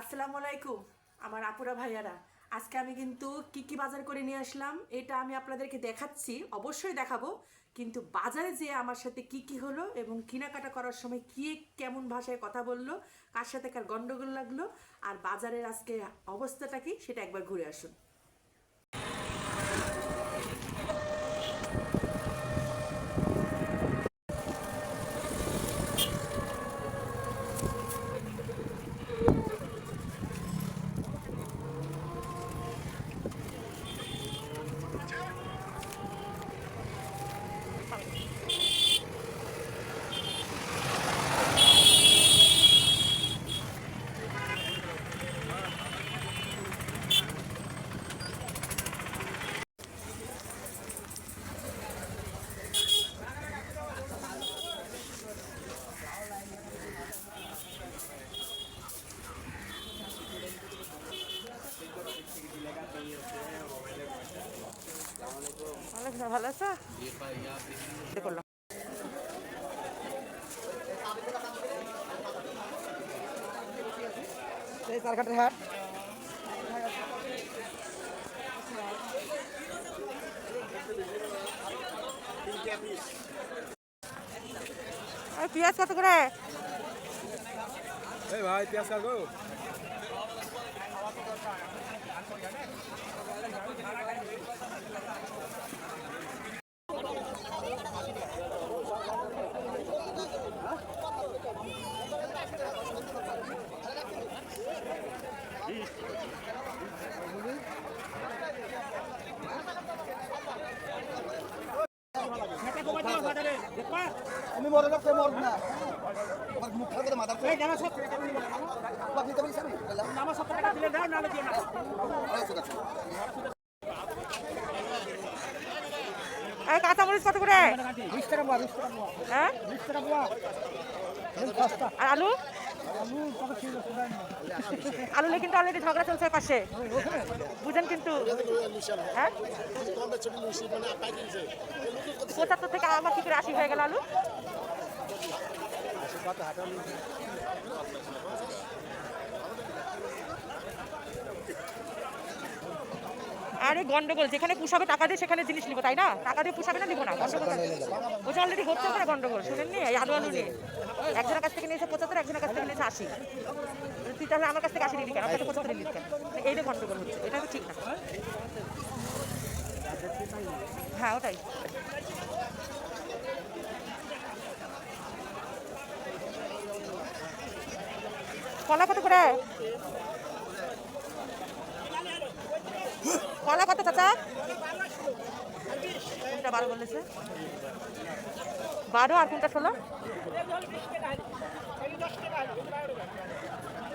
আসসালামু আলাইকুম, আমার আপুরা ভাইয়ারা। আজকে আমি কিন্তু কি কি বাজার করে নিয়ে আসলাম, এটা আমি আপনাদেরকে দেখাচ্ছি, অবশ্যই দেখাবো। কিন্তু বাজারে যে আমার সাথে কি কি হলো এবং কেনাকাটা করার সময় কি কেমন ভাষায় কথা বলল, কার সাথে কার গন্ডগোল লাগল, আর বাজারের আজকে অবস্থাটা কি, সেটা একবার ঘুরে আসুন। আছো করলাম এই চারঘাটের হাট। আর পেঁয়াজ কত করে? এই ভাই পেঁয়াজ কাটবো আমি মরে লোক মরব না। আমার মুখ খারাপ করে মাথা এই জানা সব বাকি তো আমি নামা সব টাকা দিলে দাও না। কত করে? টাকা টাকা হ্যাঁ? বিশ টাকা আর আলু? আলু কত ছিল সেটা আলু নিয়ে কিন্তু অলরেডি ঝগড়া চলছে পাশে। বুঝেন কিন্তু। হ্যাঁ? পঁচাত্তর থেকে আমার থেকে আশি হয়ে গেল আলু। আরে গন্ডগোল, যেখানে পুষাবে টাকা দিয়ে সেখানে জিনিস নিবো, তাই না? টাকা দিয়ে পুষাবে না নিবো না, গন্ডগোল ওটা অলরেডি হচ্ছে না গন্ডগোল, শুনেননি? এই আলু আলু নিয়ে। একজনের কাছ থেকে নিয়েছে পঁচাত্তর, একজনের কাছ থেকে নিয়েছে আশি। তুই তাহলে আমার কাছ থেকে আশি নিলি কেন? কাছে পঁচাত্তর নিলি কেন? এইটা গন্ডগোল হচ্ছে, এটা তো ঠিক না। হ্যাঁ ওটাই। কলা কত করে? কলা কত চাচা? কোনটা বারো বলেছে? বারো আর কোনটা ষোলো?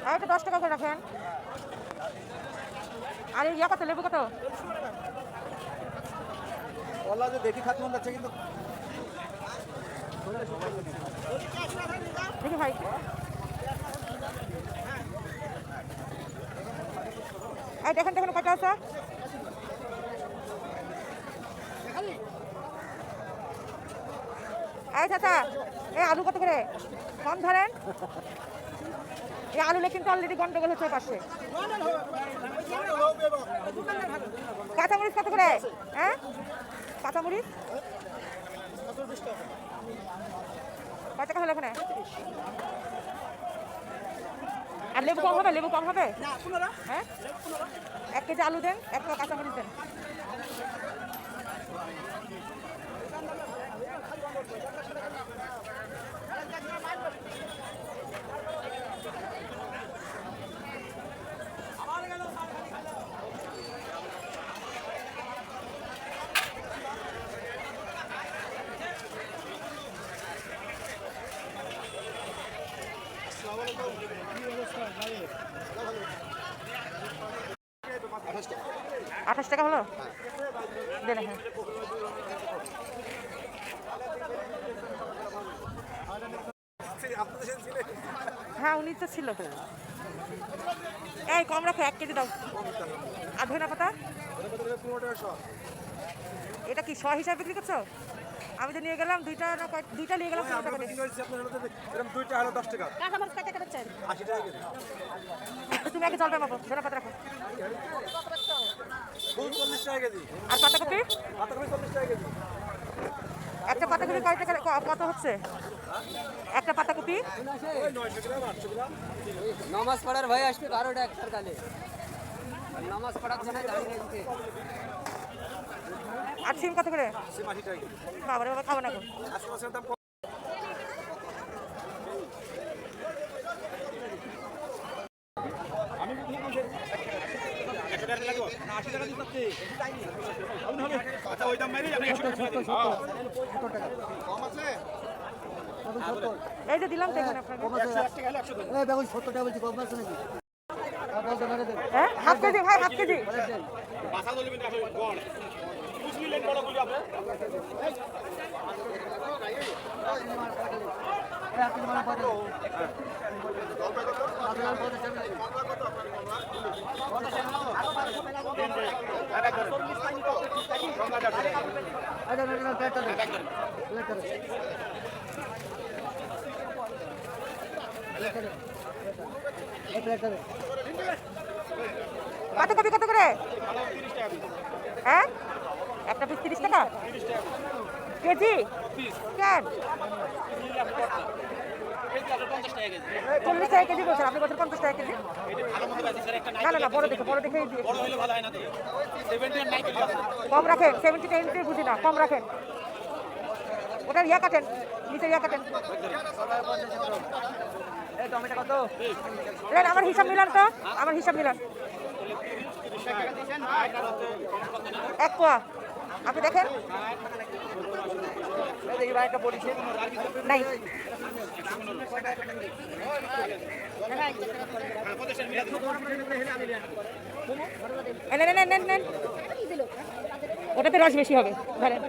আর একটা দশ টাকা করে রাখেন। আর ইয়া কত লেবু কত? কলা যে দেখি খাত মন যাচ্ছে কিন্তু দেখি ভাই। এই দেখেন দেখেন কত আছে? এই চাচা এই আলু কত করে? কম ধরেন। এই আলু কিন্তু অলরেডি গন্ডগোল হচ্ছে পাশে কাঁচামরিচ কত করে? হ্যাঁ? কাঁচামরিচ? কত টাকা হলো এখানে? আর লেবু কম হবে? লেবু কম হবে? হ্যাঁ? এক কেজি আলু দেন এক কাঁচামরিচ দেন। আঠাশ টাকা হলো? দেন হ্যাঁ উনি তো ছিল। এই কম রাখো এক কেজি দাও। আর ধনে পাতা? এটা কি শ হিসাবে বিক্রি করছ? আমি তো নিয়ে গেলাম দুইটা না দুইটা নিয়ে গেলাম দুইটা হলো দশ টাকা। আশি টাকা তুমি আগে জলটা মাপো ধরে পাতা রাখো। চল্লিশ টাকা কেজি। আর পাতাকপি? পাতাকপি চল্লিশ টাকা কেজি। একটা পাতাকপি কয় টাকা কত হচ্ছে? একটা পাতাকপি নামাজ পড়ার ভয় আসবে বারোটা একটার কালে আর নামাজ পড়ার জন্য আর সিম কত করে? বাবারে বাবা খাব না। আচ্ছা, টাকা। এই যে দিলাম দেখুন আপনাকে। সত্তর টাকা বলছি কম আছে নাকি? না হ্যাঁ হাফ কেজি ভাই হাফ কেজি। এই আপনি মানে পরে আপনার পরে যাবেন আরে না না প্লেটটা দে প্লেটটা দে প্লেটটা দে দে পাতাকপি কত করে হ্যাঁ? একটা পিস তিরিশ টাকা? কেজি? কেন? চল্লিশ টাকা কেজি বলছেন পঞ্চাশ টাকা কেজি? না না বড় দেখে, বড় কম রাখেন সেভেন্টি টেন্টি বুঝি না, কম রাখেন। ওটার ইয়া কাটেন নিচে ইয়া কাটেন। আমার হিসাব মিলান তো। আমার হিসাব মিলান। এক পোয়া। আপনি দেখেন। নাই। ওটাতে রস বেশি হবে। ধরেন।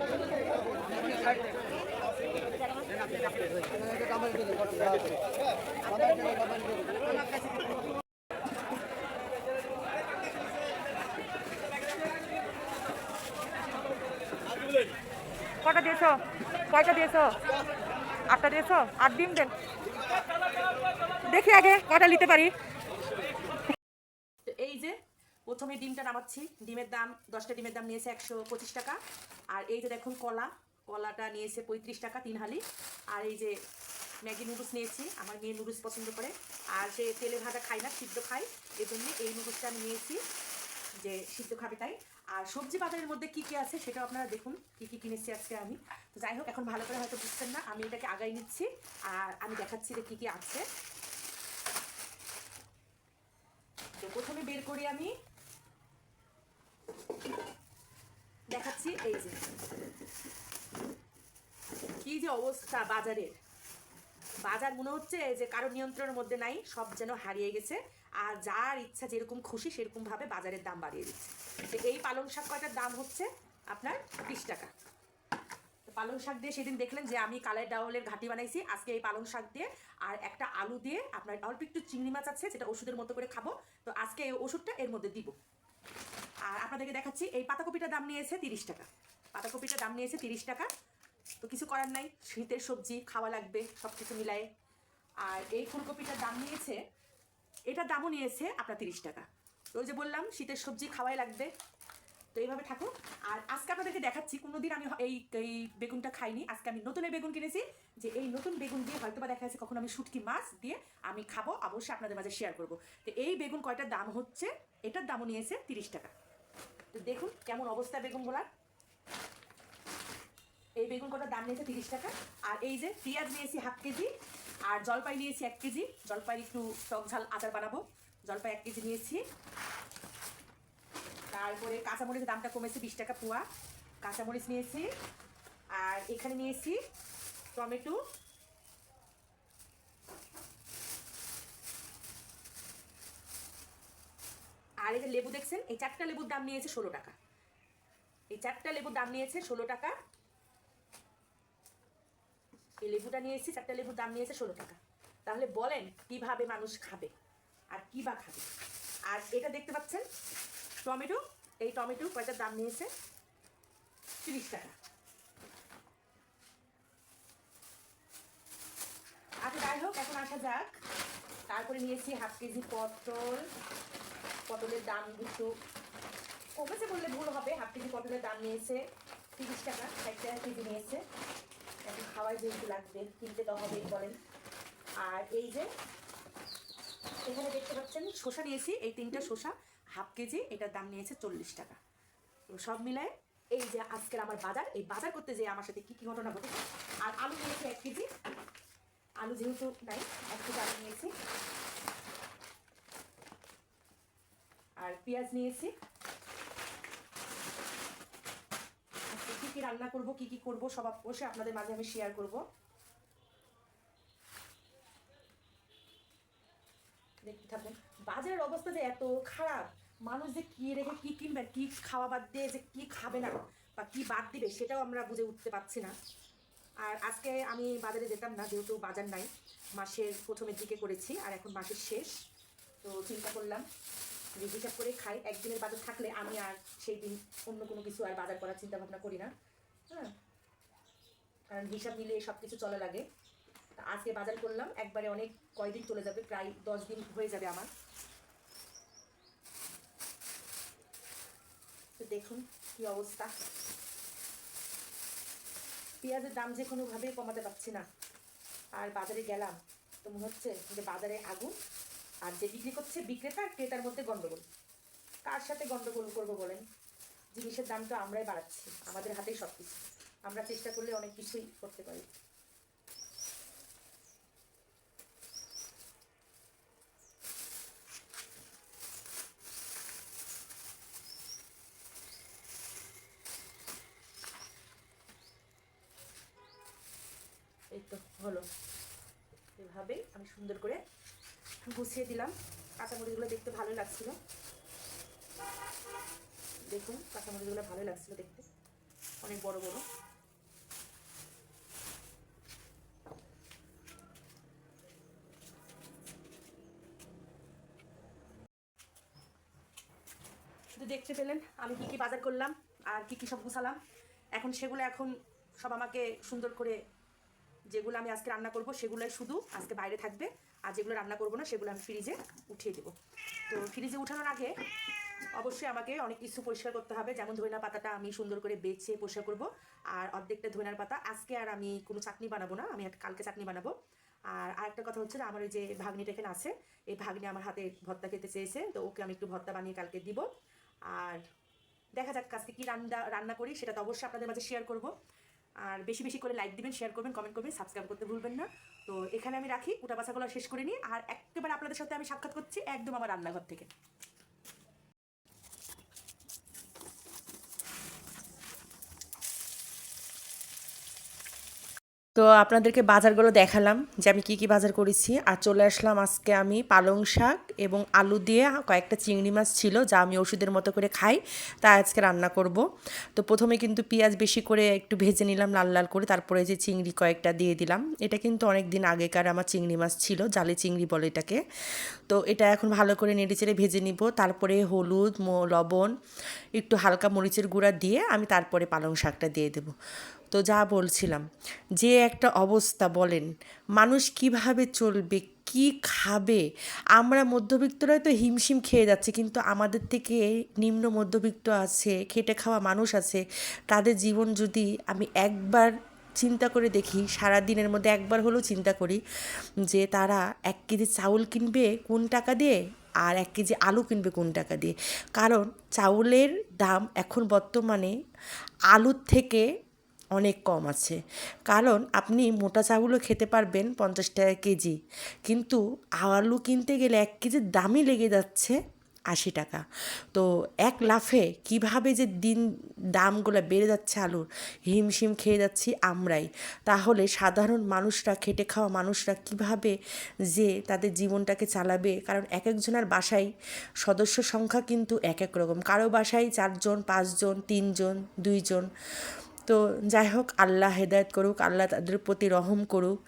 কটা দিয়েছ? কয়টা দিয়েছ? আটটা দিয়েছ? আট ডিম দেন। দেখি আগে কটা নিতে পারি। এই যে প্রথমে ডিমটা নামাচ্ছি। ডিমের দাম, দশটা ডিমের দাম নিয়েছে একশো পঁচিশ টাকা। আর এই যে দেখুন কলা। কলাটা নিয়েছে পঁয়ত্রিশ টাকা তিন হালি আর এই যে ম্যাগি নুডলস নিয়েছি, আমার মেয়ে নুডলস পছন্দ করে। আর সে তেলে ভাজা খায় না, সিদ্ধ খায় এই জন্য এই নুডলসটা আমি নিয়েছি, যে সিদ্ধ খাবে তাই। আর সবজি বাজারের মধ্যে কি কি আছে সেটাও আপনারা দেখুন, কি কি কিনেছি আজকে আমি। তো যাই হোক, এখন ভালো করে হয়তো বুঝছেন না, আমি এটাকে আগাই নিচ্ছি, আর আমি দেখাচ্ছি যে কি কি আছে। তো প্রথমে বের করি আমি। দেখাচ্ছি, এই যে। কি যে অবস্থা বাজারের। বাজার মনে হচ্ছে যে কারও নিয়ন্ত্রণের মধ্যে নাই, সব যেন হারিয়ে গেছে। আর যার ইচ্ছা যেরকম খুশি সেরকম ভাবে বাজারের দাম বাড়িয়ে দিচ্ছে। তো এই পালং শাক কয়টার দাম হচ্ছে আপনার বিশ টাকা। তো পালং শাক দিয়ে সেদিন দেখলেন যে আমি কালাই ডাউলের ঘাটি বানাইছি, আজকে এই পালং শাক দিয়ে। আর একটা আলু দিয়ে আপনার অল্প একটু চিংড়ি মাছ আছে যেটা ওষুধের মতো করে খাব। তো আজকে এই ওষুধটা এর মধ্যে দিব। আর আপনাদেরকে দেখাচ্ছি, এই পাতাকপিটার দাম নিয়েছে তিরিশ টাকা। পাতাকপিটার দাম নিয়েছে তিরিশ টাকা। তো কিছু করার নাই, শীতের সবজি, খাওয়া লাগবে সব কিছু মিলায়ে। আর এই ফুলকপিটার দাম নিয়েছে, এটার দামও নিয়েছে আপনার তিরিশ টাকা। ওই যে বললাম, শীতের সবজি খাওয়াই লাগবে। তো এইভাবে থাকুক। আর আজকে আপনাদেরকে দেখাচ্ছি, কোনোদিন আমি এই এই বেগুনটা খাইনি। আজকে আমি নতুন এই বেগুন কিনেছি, যে এই নতুন বেগুন দিয়ে হয়তো বা দেখা যাচ্ছে কখন আমি শুটকি মাছ দিয়ে আমি খাব, অবশ্যই আপনাদের মাঝে শেয়ার করব। তো এই বেগুন কয়টার দাম হচ্ছে, এটার দামও নিয়েছে তিরিশ টাকা। তো দেখুন কেমন অবস্থা বেগুন বেগুনগুলার। এই বেগুন কটার দাম নিয়েছে তিরিশ টাকা। আর এই যে পেঁয়াজ নিয়েছি হাফ কেজি, আর জলপাই নিয়েছি এক কেজি। জলপাই একটু টক ঝাল আচার বানাবো। জলপাই এক কেজি নিয়েছি। তারপরে কাঁচামরিচের দামটা কমেছে বিশ টাকা পোয়া। কাঁচামরিচ নিয়েছি। আর এখানে নিয়েছি টমেটো। আর এই যে লেবু দেখছেন, এই চারটা লেবুর দাম নিয়েছে ষোলো টাকা। এই চারটা লেবুর দাম নিয়েছে ষোলো টাকা। এই লেবুটা নিয়ে এসেছি চারটে লেবুর দাম নিয়েছে ষোলো টাকা। তাহলে বলেন কীভাবে মানুষ খাবে আর কী বা খাবে? আর এটা দেখতে পাচ্ছেন, টমেটো, এই টমেটো কয়টার দাম নিয়েছে? তিরিশ টাকা। আচ্ছা যাই হোক, এখন আসা যাক। তারপরে নিয়েছি হাফ কেজি পটল। পটলের দাম একটু কমেছে বললে ভুল হবে, হাফ কেজি পটলের দাম নিয়েছে তিরিশ টাকা একটা কেজি নিয়েছে। এখন খাওয়ার যেহেতু লাগবে কিনতে তো হবেই বলেন। আর এই যে, এখানে দেখতে পাচ্ছেন, শসা নিয়েছি, এই তিনটা শসা, হাফ কেজি, এটার দাম নিয়েছে চল্লিশ টাকা। তো সব মিলায় এই যে আজকের আমার বাজার, এই বাজার করতে যে আমার সাথে কি কি ঘটনা ঘটেছে? আর আলু নিয়েছি এক কেজি। আলু যেহেতু নাই, এক কেজি আলু নিয়েছি। আর পেঁয়াজ নিয়েছি আজকে কি রান্না করব, কি কি করব, সব অবশ্যই আপনাদের মাঝে আমি শেয়ার করব। দেখতে থাকুন বাজারের অবস্থা যে এত খারাপ, মানুষ যে কি রেখে কি কিনবে, কি খাওয়া বাদ দিয়ে যে কি খাবে না, বা কি বাদ দিবে, সেটাও আমরা বুঝে উঠতে পারছি না। আর আজকে আমি বাজারে যেতাম না, যেহেতু বাজার নাই, মাসের প্রথমের দিকে করেছি, আর এখন মাসের শেষ। তো চিন্তা করলাম যে হিসাব করে খাই, একদিনের বাজার থাকলে আমি আর সেই দিন অন্য কোনো কিছু আর বাজার করার চিন্তা ভাবনা করি না। হ্যাঁ কারণ হিসাব মিলিয়ে সব কিছু চলা লাগে। তা আজকে বাজার করলাম, একবারে অনেক কয়দিন চলে যাবে, প্রায় দশ দিন হয়ে যাবে আমার। তো দেখুন কি অবস্থা। পেঁয়াজের দাম যে কোনোভাবেই কমাতে পারছি না। আর বাজারে গেলাম, তো মনে হচ্ছে যে বাজারে আগুন, আর যে বিক্রি করছে বিক্রেতা, ক্রেতার মধ্যে গন্ডগোল। কার সাথে গন্ডগোল করব বলেন? জিনিসের দাম তো আমরাই বাড়াচ্ছি, আমাদের হাতেই সব কিছু আমরা চেষ্টা করলে অনেক কিছুই করতে পারি। এই তো হলো। এভাবেই আমি সুন্দর করে গুছিয়ে দিলাম। কাঁচামরিচগুলো দেখতে ভালো লাগছিল। দেখুন, কাঁচামরিচগুলো ভালো লাগছিল দেখতে। অনেক বড় বড়। শুধু দেখতে পেলেন, আমি কি কি বাজার করলাম আর কি কি সব গুছালাম। এখন সেগুলো এখন সব আমাকে সুন্দর করে যেগুলো আমি আজকে রান্না করব সেগুলোই শুধু আজকে বাইরে থাকবে। আর যেগুলো রান্না করব না, সেগুলো আমি ফ্রিজে উঠিয়ে দেবো। তো ফ্রিজে উঠানোর আগে অবশ্যই আমাকে অনেক কিছু পরিষ্কার করতে হবে। যেমন ধনিয়া পাতাটা আমি সুন্দর করে বেছে পরিষ্কার করব। আর অর্ধেকটা ধনিয়ার পাতা। আজকে আর আমি কোনো চাটনি বানাবো না। আমি কালকে চাটনি বানাবো। আর আরেকটা কথা হচ্ছে আমার ওই যে ভাগ্নিটা এখানে আছে, এই ভাগ্নি আমার হাতে ভর্তা খেতে চেয়েছে। তো ওকে আমি একটু ভর্তা বানিয়ে কালকে দিব। আর দেখা যাক আজকে কি রান্না রান্না করি, সেটা তো অবশ্যই আপনাদের মাঝে শেয়ার করব। আর বেশি বেশি করে লাইক দিবেন শেয়ার করবেন কমেন্ট করবেন সাবস্ক্রাইব করতে ভুলবেন না। তো এখানে আমি রাখি উটা বাছাগুলো শেষ করে নিই। আর একেবারে আপনাদের সাথে আমি সাক্ষাৎ করছি একদম আমার রান্নাঘর থেকে। তো আপনাদেরকে বাজারগুলো দেখালাম যে আমি কি কি বাজার করেছি। আর চলে আসলাম আজকে আমি পালং শাক এবং আলু দিয়ে কয়েকটা চিংড়ি মাছ ছিল, যা আমি ওষুধের মতো করে খাই, তা আজকে রান্না করব। তো প্রথমে কিন্তু পেঁয়াজ বেশি করে একটু ভেজে নিলাম, লাল লাল করে, তারপরে যে চিংড়ি কয়েকটা দিয়ে দিলাম। এটা কিন্তু অনেক দিন আগেকার আমার চিংড়ি মাছ ছিল, জালে চিংড়ি বলে এটাকে। তো এটা এখন ভালো করে নেড়ে চেড়ে ভেজে নিব, তারপরে হলুদ লবণ, একটু হালকা মরিচের গুঁড়া দিয়ে আমি তারপরে পালং শাকটা দিয়ে দেবো। তো যা বলছিলাম, যে একটা অবস্থা বলেন, মানুষ কীভাবে চলবে কি খাবে? আমরা মধ্যবিত্তরাই তো হিমশিম খেয়ে যাচ্ছে, কিন্তু আমাদের থেকে নিম্ন মধ্যবিত্ত আছে, খেটে খাওয়া মানুষ আছে, তাদের জীবন যদি আমি একবার চিন্তা করে দেখি সারা দিনের মধ্যে একবার হলেও চিন্তা করি যে তারা এক কেজি চাউল কিনবে কোন টাকা দিয়ে আর এক কেজি আলু কিনবে কোন টাকা দিয়ে। কারণ চাউলের দাম এখন বর্তমানে আলুর থেকে অনেক কম আছে। কারণ আপনি মোটা চাউলও খেতে পারবেন পঞ্চাশ টাকা কেজি। কিন্তু আলু কিনতে গেলে এক কেজির দামই লেগে যাচ্ছে আশি টাকা। তো এক লাফে কীভাবে যে দিন দামগুলো বেড়ে যাচ্ছে আলুর, হিমশিম খেয়ে যাচ্ছি আমরাই। তাহলে সাধারণ মানুষরা, খেটে খাওয়া মানুষরা কীভাবে যে তাদের জীবনটাকে চালাবে? কারণ এক একজনের বাসায় সদস্য সংখ্যা কিন্তু এক এক রকম। কারও বাসায় চারজন, পাঁচজন, তিনজন, দুইজন। তো যাই হোক, আল্লাহ হেদায়ত করুক, আল্লাহ তাদের প্রতি রহম করুক।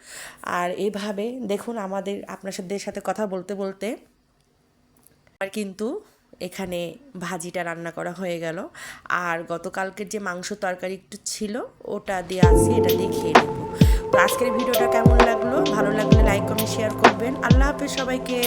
আর এভাবে দেখুন আমাদের আপনার সাথে সাথে কথা বলতে বলতে আর কিন্তু এখানে ভাজিটা রান্না করা হয়ে গেল। আর গতকালকের যে মাংস তরকারি একটু ছিল, ওটা দিয়ে আসি এটা দিয়ে খেয়ে নেব। আজকের ভিডিওটা কেমন লাগল? ভালো লাগলে লাইক কমেন্ট শেয়ার করবেন। আল্লাহ হাফেজ সবাইকে।